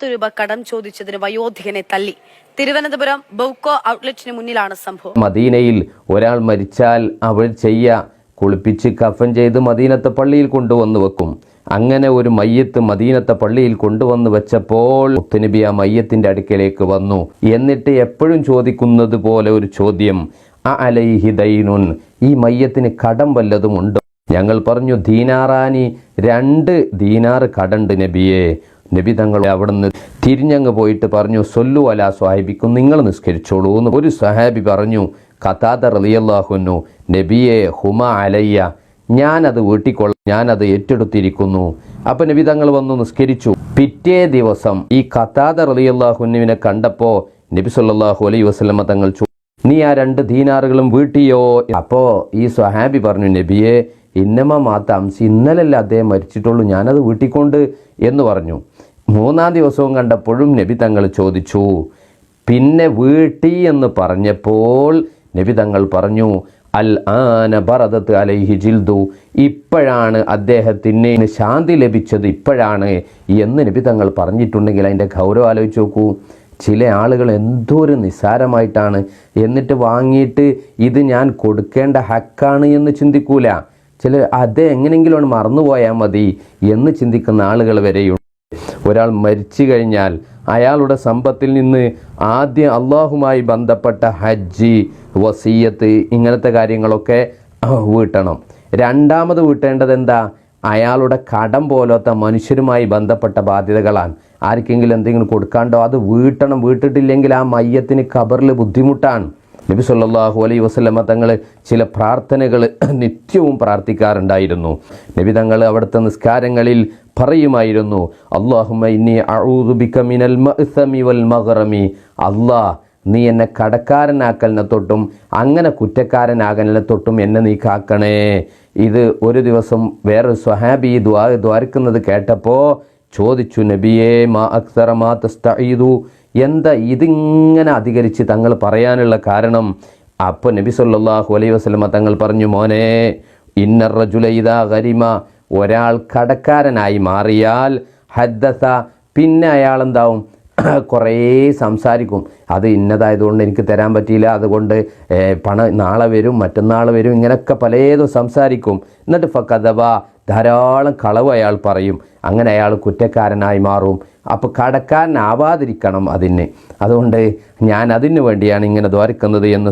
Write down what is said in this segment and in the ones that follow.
പത്ത് രൂപ കടം ചോദിച്ചതിന് വയോധികനെ തല്ലി തിരുവനന്തപുരം ബൗക്കോ ഔട്ട്ലെറ്റിന് മുന്നിലാണ് സംഭവം. മദീനയിൽ ഒരാൾ മരിച്ചാൽ അവൾ ചെയ്യ കുളിപ്പിച്ച് കഫൻ ചെയ്ത് മദീനത്തെ പള്ളിയിൽ കൊണ്ടുവന്നു വെക്കും. അങ്ങനെ ഒരു മയ്യത്ത് മദീനത്തെ പള്ളിയിൽ കൊണ്ടുവന്നു വെച്ചപ്പോൾ മുത്തുനബി ആ മയ്യത്തിന്റെ അടുക്കലേക്ക് വന്നു. എന്നിട്ട് എപ്പോഴും ചോദിക്കുന്നത് പോലെ ഒരു ചോദ്യം അ അലൈഹി ദൈനുൻ ഈ മയ്യത്തിന് കടം വല്ലതും ഉണ്ടോ ഞങ്ങൾ പറഞ്ഞു ദീനാറാനി രണ്ട് ദീനാറ് കടണ്ട് നബിയെ. നബി തങ്ങൾ അവിടുന്ന് തിരിഞ്ഞങ്ങ് പോയിട്ട് പറഞ്ഞു സൊല്ലു അല സ്വാഹിബിക്കും നിങ്ങൾ നിസ്കരിച്ചോളൂ എന്ന് ഒരു സഹാബി പറഞ്ഞു. ഖത്താദ റളിയല്ലാഹുന്നു നബിയെ ഹുമ അലയ്യ ഞാനത് വീട്ടിക്കൊള്ളാം ഞാനത് ഏറ്റെടുത്തിരിക്കുന്നു. അപ്പൊ നബി തങ്ങൾ വന്നു നിസ്കരിച്ചു. പിറ്റേ ദിവസം ഈ ഖത്താദ റളിയല്ലാഹുന്നുവിനെ കണ്ടപ്പോ നബി സല്ലാഹു അലൈ വസ്ലമ തങ്ങൾ നീ ആ രണ്ട് ദീനാറുകളും വീട്ടിയോ? അപ്പോ ഈ സ്വഹാബി പറഞ്ഞു നബിയെ ഇന്നമ മാതാംസി ഇന്നലല്ല അദ്ദേഹം മരിച്ചിട്ടുള്ളൂ ഞാനത് വീട്ടിക്കൊണ്ട് എന്ന് പറഞ്ഞു. മൂന്നാം ദിവസവും കണ്ടപ്പോഴും നബി തങ്ങൾ ചോദിച്ചു പിന്നെ വീട്ടി എന്ന് പറഞ്ഞപ്പോൾ നബി തങ്ങൾ പറഞ്ഞു അൽ ആന ഭരതത്ത് അലൈഹി ജിൽദു ഇപ്പോഴാണ് അദ്ദേഹത്തിന് ശാന്തി ലഭിച്ചത് ഇപ്പോഴാണ് എന്ന് നബി തങ്ങൾ പറഞ്ഞിട്ടുണ്ടെങ്കിൽ അതിന്റെ ഗൗരവം ആലോചിച്ച് നോക്കൂ. ചില ആളുകൾ എന്തോ ഒരു നിസ്സാരമായിട്ടാണ് എന്നിട്ട് വാങ്ങിയിട്ട് ഇത് ഞാൻ കൊടുക്കേണ്ട ഹക്കാണ് എന്ന് ചിന്തിക്കൂല. ചില അത് എങ്ങനെയെങ്കിലും മറന്നുപോയാൽ മതി എന്ന് ചിന്തിക്കുന്ന ആളുകൾ വരെയുണ്ട്. ഒരാൾ മരിച്ചു കഴിഞ്ഞാൽ അയാളുടെ സമ്പത്തിൽ നിന്ന് ആദ്യം അള്ളാഹുമായി ബന്ധപ്പെട്ട ഹജ്ജ് വസീയത്ത് ഇങ്ങനത്തെ കാര്യങ്ങളൊക്കെ വീട്ടണം. രണ്ടാമത് വീട്ടേണ്ടത് എന്താ? അയാളുടെ കടം പോലത്തെ മനുഷ്യരുമായി ബന്ധപ്പെട്ട ബാധ്യതകളാണ്. ആർക്കെങ്കിലും എന്തെങ്കിലും കൊടുക്കാണ്ടോ? അത് വീട്ടണം. വീട്ടിട്ടില്ലെങ്കിൽ ആ മയ്യത്തിന് കബറിൽ ബുദ്ധിമുട്ടാണ്. നബി സല്ലാഹു അലൈ വസല്ലമ തങ്ങൾ ചില പ്രാർത്ഥനകൾ നിത്യവും പ്രാർത്ഥിക്കാറുണ്ടായിരുന്നു. നബി തങ്ങൾ അവിടുത്തെ നിസ്കാരങ്ങളിൽ പറയുമായിരുന്നു അള്ളാഹുമ്മ ഇന്നി മിനൽ വൽ നീ എന്നെ കടക്കാരനാക്കലിനെ തൊട്ടും അങ്ങനെ കുറ്റക്കാരനാകലിനെ തൊട്ടും എന്നെ നീ കാക്കണേ. ഇത് ഒരു ദിവസം വേറൊരു സ്വഹാബി ദ്വാ ദ്വാരക്കുന്നത് കേട്ടപ്പോൾ ചോദിച്ചു നബിയേ മാ അക്സറ മാ തസ്തഈദു? എന്താ ഇതിങ്ങനെ അധികരിച്ച് തങ്ങൾ പറയാനുള്ള കാരണം? അപ്പോൾ നബി സല്ലാഹു അലൈ വസ്ലമ തങ്ങൾ പറഞ്ഞു മോനെ ഇന്നർ ജുലൈദാ ഹരിമ ഒരാൾ കടക്കാരനായി മാറിയാൽ ഹദ്ദസ പിന്നെ അയാൾ എന്താവും? കുറേ സംസാരിക്കും. അത് ഇന്നതായതുകൊണ്ട് എനിക്ക് തരാൻ പറ്റിയില്ല. അതുകൊണ്ട് പണം നാളെ വരും മറ്റന്നാൾ വരും ഇങ്ങനെയൊക്കെ പലതും സംസാരിക്കും. എന്നിട്ട് ഫക്കഥവ ധാരാളം കളവ് അയാൾ പറയും. അങ്ങനെ അയാൾ കുറ്റക്കാരനായി മാറും. അപ്പോൾ കടക്കാരനാവാതിരിക്കണം അതിന്. അതുകൊണ്ട് ഞാൻ അതിന് വേണ്ടിയാണ് ഇങ്ങനെ ദ്വാരിക്കുന്നത് എന്ന്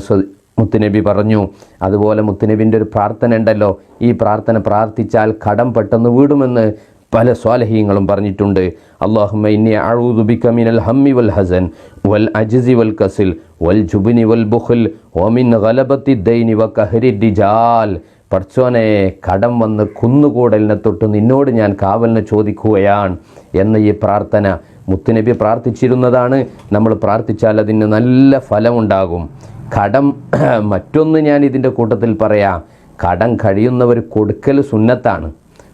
മുത്തുനബി പറഞ്ഞു. അതുപോലെ മുത്തുനബിന്റെ ഒരു പ്രാർത്ഥന ഉണ്ടല്ലോ. ഈ പ്രാർത്ഥന പ്രാർത്ഥിച്ചാൽ കടം പെട്ടെന്ന് വീടുമെന്ന് പല സ്വാലഹീങ്ങളും പറഞ്ഞിട്ടുണ്ട്. അള്ളാഹുമ്മ ഇന്നി അഊദു ബിക മിനൽ ഹമ്മി വൽ ഹസൻ വൽ അജ്സി വൽ കസിൽ വൽ ജുബ്നി വൽ ബുഖൽ വമിൻ ഗലബത്തി ദൈനി വ കഹരി ഡിജാൽ പഠിച്ചോനെ കടം വന്ന് കുന്നുകൂടലിനെ തൊട്ട് നിന്നോട് ഞാൻ കാവലിനെ ചോദിക്കുകയാണ് എന്ന ഈ പ്രാർത്ഥന മുത്തുനബി പ്രാർത്ഥിച്ചിരുന്നതാണ്. നമ്മൾ പ്രാർത്ഥിച്ചാൽ അതിന് നല്ല ഫലമുണ്ടാകും. കടം മറ്റൊന്ന് ഞാൻ ഇതിന്റെ കൂട്ടത്തിൽ പറയാം. കടം കഴിയുന്നവർ കൊടുക്കൽ സുന്നത്താണ്.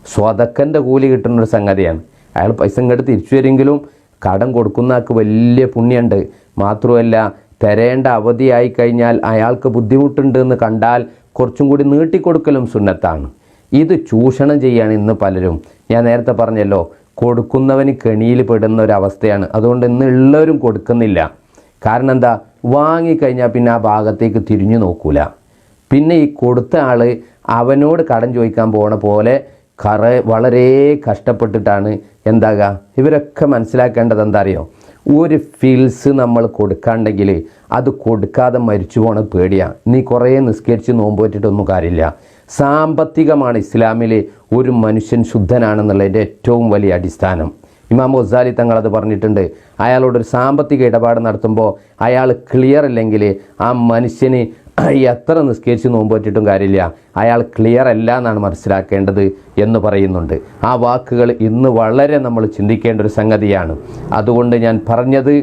സ്വതക്കന്റെ കൂലി കിട്ടുന്ന ഒരു സംഗതിയാണ്. അയാൾ പൈസ ഇങ്ങോട്ട് തിരിച്ചു വരുമെങ്കിലും കടം കൊടുക്കുന്ന ആൾക്ക് വലിയ പുണ്യമുണ്ട്. മാത്രമല്ല തരേണ്ട അവധിയായി കഴിഞ്ഞാൽ അയാൾക്ക് ബുദ്ധിമുട്ടുണ്ട് എന്ന് കണ്ടാൽ കുറച്ചും കൂടി നീട്ടിക്കൊടുക്കലും സുന്നത്താണ്. ഇത് ചൂഷണം ചെയ്യാണ് ഇന്ന് പലരും ഞാൻ നേരത്തെ പറഞ്ഞല്ലോ കൊടുക്കുന്നവന് കെണിയിൽ പെടുന്ന ഒരവസ്ഥയാണ് അതുകൊണ്ട് ഇന്ന് ഉള്ളവരും കൊടുക്കുന്നില്ല. കാരണം എന്താ? വാങ്ങിക്കഴിഞ്ഞാൽ പിന്നെ ആ ഭാഗത്തേക്ക് തിരിഞ്ഞു നോക്കൂല. പിന്നെ ഈ കൊടുത്ത ആൾ അവനോട് കടം ചോദിക്കാൻ പോണ പോലെ കറ വളരെ കഷ്ടപ്പെട്ടിട്ടാണ് എന്താകുക ഇവരൊക്കെ മനസ്സിലാക്കേണ്ടത് എന്താ അറിയോ? ഒരു ഫീൽസ് നമ്മൾ കൊടുക്കാണ്ടെങ്കിൽ അത് കൊടുക്കാതെ മരിച്ചു പോണ പേടിയാണ് നീ കുറേ നിസ്കരിച്ച് നോമ്പോറ്റിട്ടൊന്നും കാര്യമില്ല. സാമ്പത്തികമാണ് ഇസ്ലാമിലെ ഒരു മനുഷ്യൻ ശുദ്ധനാണെന്നുള്ളതിന്റെ ഏറ്റവും വലിയ അടിസ്ഥാനം. ഇമാം ഗസാലി തങ്ങൾ അത് പറഞ്ഞിട്ടുണ്ട് അയാളോടൊരു സാമ്പത്തിക ഇടപാട് നടത്തുമ്പോൾ അയാൾ ക്ലിയർ അല്ലെങ്കിൽ ആ മനുഷ്യന് എത്ര നിസ്കരിച്ച് നോമ്പോറ്റിട്ടും കാര്യമില്ല. അയാൾ ക്ലിയർ അല്ല എന്നാണ് മനസ്സിലാക്കേണ്ടത് എന്ന് പറയുന്നുണ്ട്. ആ വാക്കുകൾ ഇന്ന് വളരെ നമ്മൾ ചിന്തിക്കേണ്ട ഒരു സംഗതിയാണ്. അതുകൊണ്ട് ഞാൻ പറഞ്ഞത്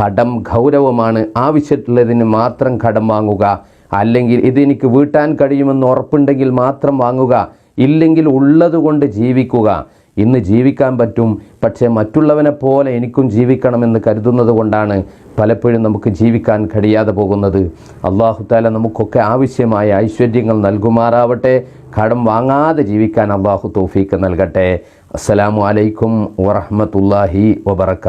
കടം ഗൗരവമാണ്. ആവശ്യത്തിലുള്ളതിന് മാത്രം കടം വാങ്ങുക. അല്ലെങ്കിൽ ഇതെനിക്ക് വീട്ടാൻ കഴിയുമെന്ന് ഉറപ്പുണ്ടെങ്കിൽ മാത്രം വാങ്ങുക. ഇല്ലെങ്കിൽ ഉള്ളതുകൊണ്ട് ജീവിക്കുക. ഇന്ന് ജീവിക്കാൻ പറ്റും. പക്ഷേ മറ്റുള്ളവനെ പോലെ എനിക്കും ജീവിക്കണമെന്ന് കരുതുന്നത് കൊണ്ടാണ് പലപ്പോഴും നമുക്ക് ജീവിക്കാൻ കഴിയാതെ പോകുന്നത്. അള്ളാഹുത്താല നമുക്കൊക്കെ ആവശ്യമായ ഐശ്വര്യങ്ങൾ നൽകുമാറാവട്ടെ. കടം വാങ്ങാതെ ജീവിക്കാൻ അള്ളാഹു തോഫീക്ക് നൽകട്ടെ. അസ്സലാമു അലൈക്കും വറഹമത്തല്ലാഹി വബർക്കാത്തു